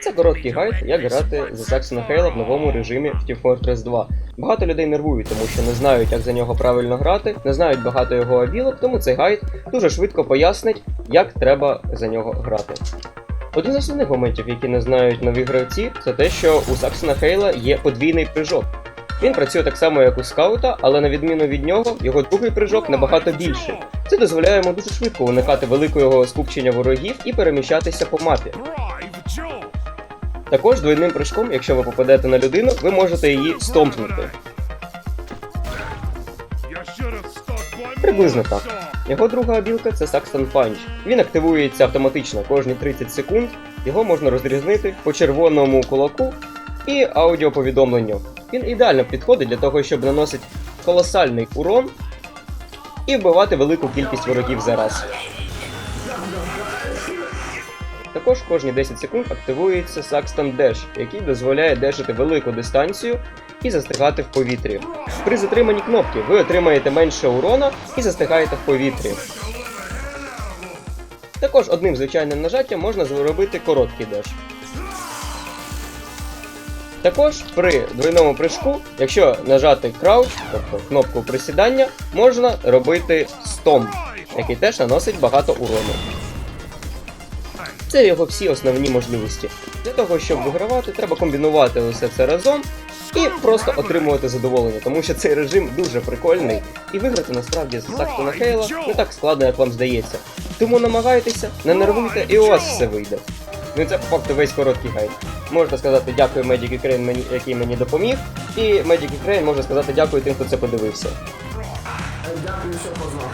Це короткий гайд, як грати за Саксона Хейла в новому режимі в Team Fortress 2. Багато людей нервують, тому що не знають, як за нього правильно грати, не знають багато його обілок, тому цей гайд дуже швидко пояснить, як треба за нього грати. Один з основних моментів, які не знають нові гравці, це те, що у Саксона Хейла є подвійний прыжок. Він працює так само, як у скаута, але на відміну від нього, його другий прыжок набагато більший. Це дозволяє йому дуже швидко уникати великого скупчення ворогів і переміщатися по мапі. Також двойним прыжком, якщо ви попадете на людину, ви можете її стомпнути. Приблизно так. Його друга обілка це Saxton Punch. Він активується автоматично кожні 30 секунд. Його можна розрізнити по червоному кулаку і аудіоповідомленню. Він ідеально підходить для того, щоб наносити колосальний урон і вбивати велику кількість ворогів за раз. Також кожні 10 секунд активується Saxton Dash, який дозволяє дешити велику дистанцію і застрягати в повітрі. При затриманні кнопки ви отримаєте менше урона і застигаєте в повітрі. Також одним звичайним нажаттям можна зробити короткий деш. Також при двойному прыжку, якщо нажати крауч, тобто кнопку присідання, можна робити стомп, який теж наносить багато урону. Це його всі основні можливості. Для того, щоб вигравати, треба комбінувати усе це разом і просто отримувати задоволення, тому що цей режим дуже прикольний, і виграти насправді з Саксона Хейла не так складно, як вам здається. Тому намагайтеся, не нервуйте, і у вас все вийде. Ну і це по факту весь короткий гайд. Можна сказати дякую Magic Ukraine, мені, який мені допоміг, і Magic Ukraine може сказати дякую тим, хто це подивився. Дякую, що познав.